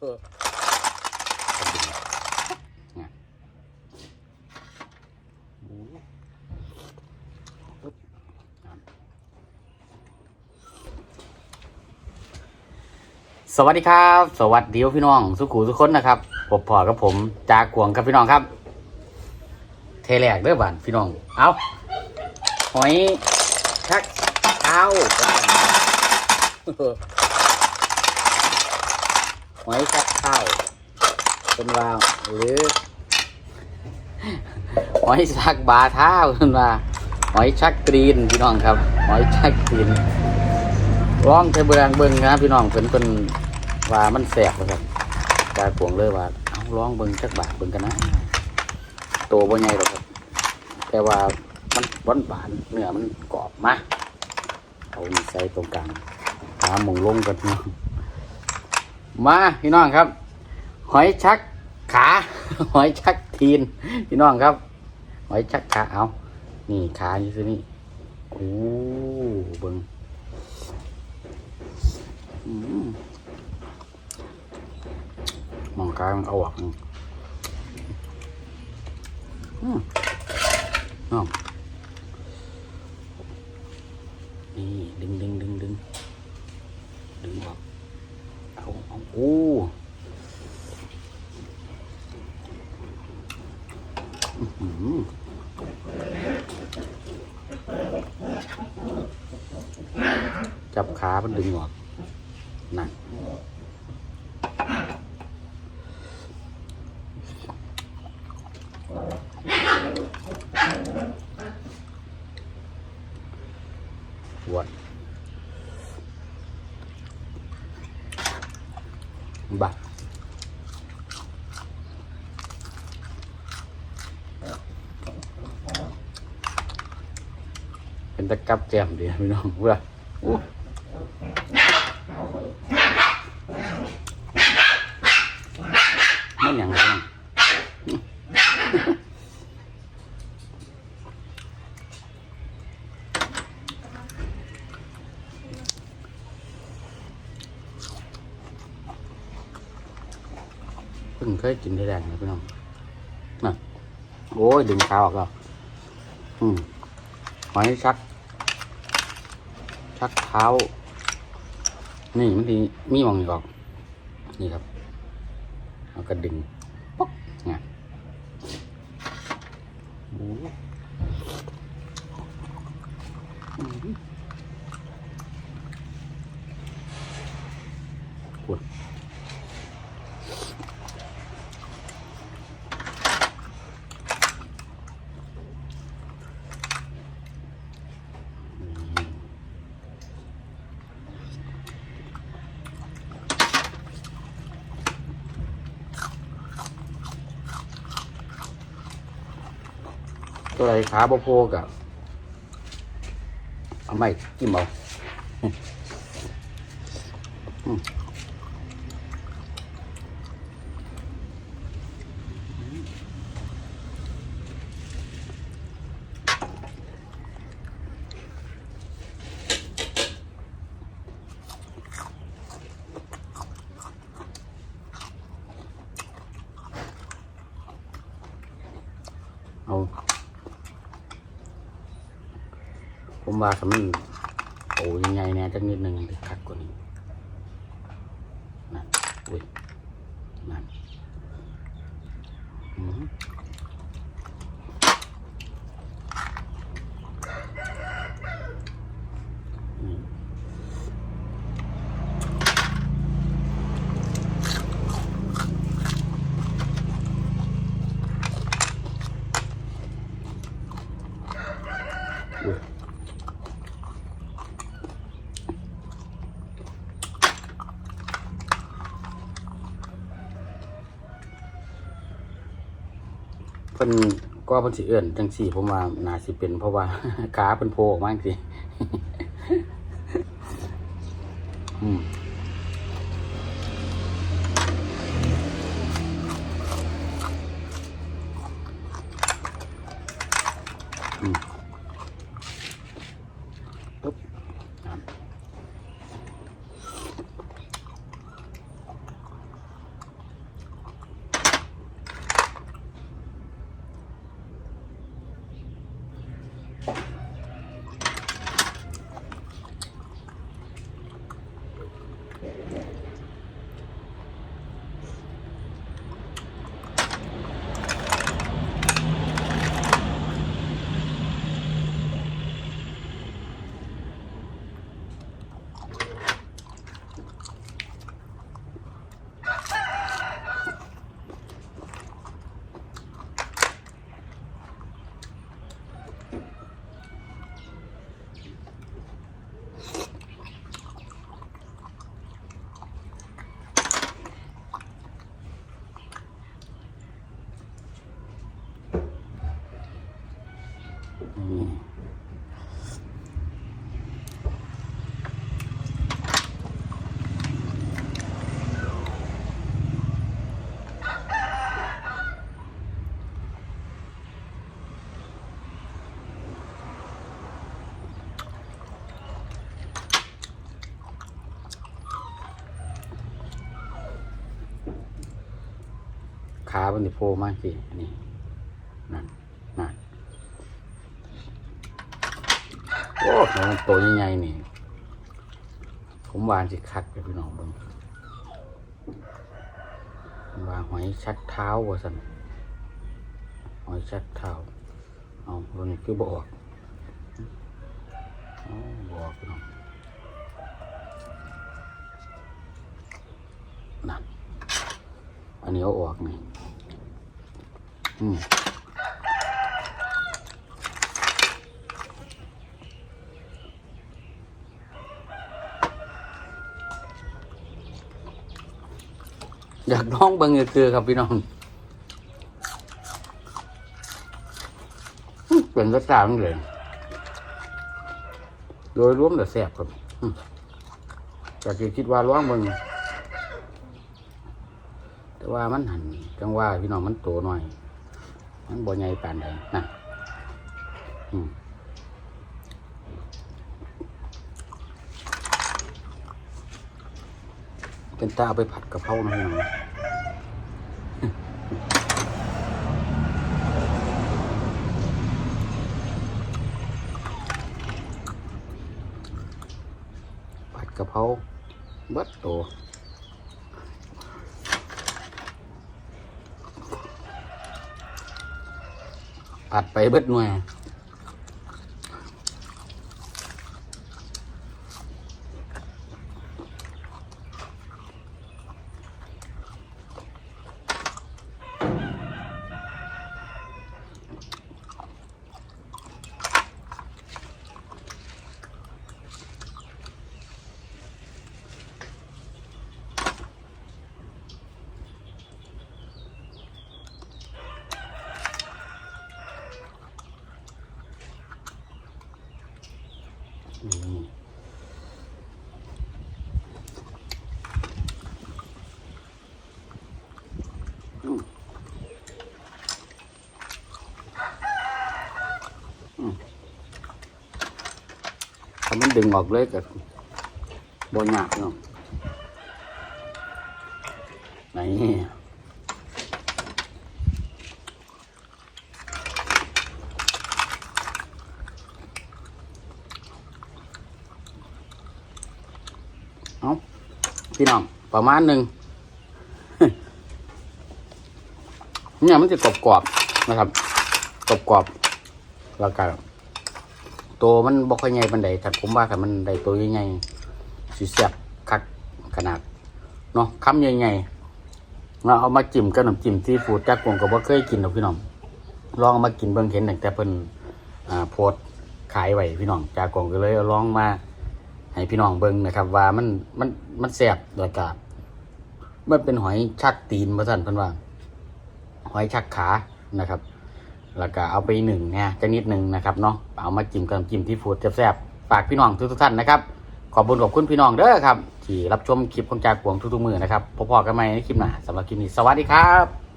สวัสดีครับ สวัสดีพี่น้อง สุขูทุกคนนะครับผมพอกับผมจากกวงครับพี่น้องครับ เทแรกเด้อบ้านพี่น้อง เอาหอยชักเท้า หอยชักเท้าเป็นว่าหรือหอยชักบาเท้าเป็นว่าหอยชักกรีนพี่น้องครับ หอยชักกรีนร้องเทเบิงเบิ้งนะพี่น้องเพิ่นเพิ่นว่ามันแสบครับจากกวงเลยว่าเอาร้องเบิ้งจักบาทเบิ้งกันนะโตบ่ใหญ่หรอกครับ แต่ว่ามันหวานหวานเนื้อมันกรอบมาเอาใส่ตรงกลางหาหมุงลงกันน้อง มาพี่น้องครับ หอยชักขา หอยชักทีน พี่น้องครับ หอยชักขาเอานี่ขาอยู่ที่นี่โอ้เบิ้งมองขายมันเอาออกอืมอืม อ้าวนี่ดึงดึงดึงดึงดึงออกเอาเอาโอ้อื้อหือจับขา มันดึงออกนั่นปวดบักเป็นตะกับแจมดีพี่น้องเว้ยโอ้มันอย่างไรบ้างเพิ่งเคยกินได้แรงนะพี่น้องน่ะโอ้ยดึงขาออกแล้วอืมหอยชักชักเท้า นี่มันดีมีมองอีกออกนี่ครับเอาก็ดึงป๊อกเนี่ยโอ้อืมปวด ตัวไหนขาบโพกับเอาไม่กินเอาอืมเอา ผม ว่าสำนึกโอ้ยังไงเนี่ยจักนิดหนึ่งถึงคักกว่านี้นั่นอุ้ย พิ่นก็เพิ่นสิเอื้อนจังสี่ผมว่าน่าสิเป็นเพราะว่า ขาเพิ่นโผล่ออกมาจังซี่ ขาเป็นจะโผลมากสินี่ โอ้หอยตัวใหญ่ๆนี่ ผมวานสิคักไปพี่น้องเบิ่งผมว่าหอยชักเท้าว่าสันหอยชักเท้า เอาตัวนี้คือบอกบออกพี่น้องนั่นอันนี้เอาออกนี่อืม อยากน้องเบิ่งคือครับพี่น้องเป็นรสชาติมันเลย โดยรวมแต่แซ่บครับจากที่คิดว่าร้องเบิ่งแต่ว่ามันหันจังว่าพี่น้องมันโตหน่อย มันบ่ใหญ่ปานใดนะอืม เป็นตาเอาไปผัดกะเพราหน่องผัดกะเพราบัดโตผัดไปเบิดหน่วย ถ้ามันดึงออกเลยกับบนหนักเนาะไหนเอาพี่น้องประมาณหนึ่งเนี่ยมันจะกรอบๆนะครับกรอบๆแล้วก็ ตัวมันบ่ค่อยใหญ่ปานใดแต่ผมว่าถ้ามันได้ตัวใหญ่ๆสิแซ่บคักขนาดเนาะคำใหญ่ๆเราเอามาจิ้มกับน้ำจิ้มซีฟู้ดจากกวงก็บ่เคยกินหรอกพี่น้องลองเอามากินเบิ่งเห็นตั้งแต่เพิ่นอ่าโพสต์ขายไว้พี่น้องจากกวงก็เลยเอาลองมาให้พี่น้องเบิ่งนะครับ ว่ามันมันมันแซ่บแล้วก็มันเป็นหอยชักตีนมาสั่นเพิ่นว่า หอยชักขานะครับ แล้วก็เอาไปหนึ่งนะจะนิดหนึ่งนะครับเนาะเอามาจิ้มกับจิ้มที่ฟูดแซ่บๆฝากพี่น้องทุกๆท่านนะครับขอบคุญขอบคุณพี่น้องเด้อครับที่รับชมคลิปของจากกวงทุกๆมือนะครับพบๆกันใหม่ในคลิปหน้าสำหรับคลิปนี้สวัสดีครับ